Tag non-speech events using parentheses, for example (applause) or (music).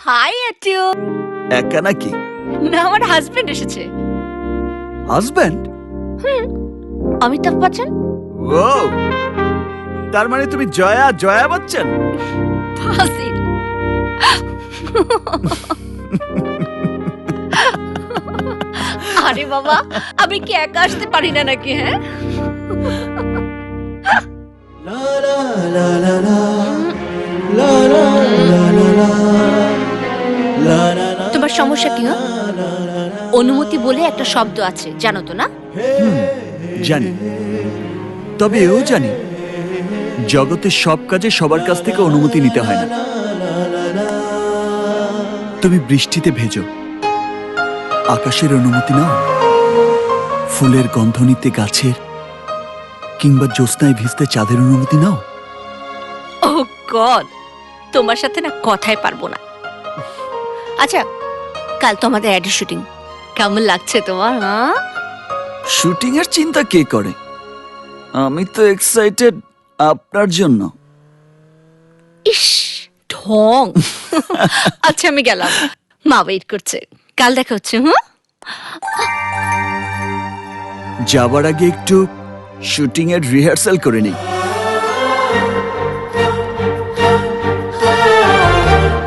High আটিও একা নাকি? না আমার হাজবেন্ড এসেছে। হাজব্যান্ড অমিতাভ বচ্চন? ও তার মানে তুমি জয়া জয়া বচ্চন? ফাজিল। আরে বাবা আমি কি একা আসতে পারি না নাকি হ্যাঁ? তোমার সমস্যা কি হ্যাঁ? অনুমতি বলে একটা শব্দ আছে জানো তো না? জানি। তবে এও জানি জগতের সব কাজে সবার কাছ থেকে অনুমতি নিতে হয় না। তুমি বৃষ্টিতে ভেজো আকাশের অনুমতি নাও ফুলের গন্ধ নিতে গাছের কিংবা জ্যোৎস্নায় ভিজতে চাঁদের অনুমতি নাও। ও গড তোমার সাথে না কথাই পারব না। আচ্ছা কাল তো আমাদের অ্যাডের শুটিং কেমন লাগছে তোমার হ্যাঁ? শুটিং এর চিন্তা কে করে? আমি তো এক্সাইটেড আপনার জন্য। ইস ঢং। (laughs) আচ্ছা আমি গেলাম। মা ওয়েট করছে। কাল দেখা হচ্ছে হুম? যাবার আগে একটু শুটিং এর রিহার্সাল করে নেই।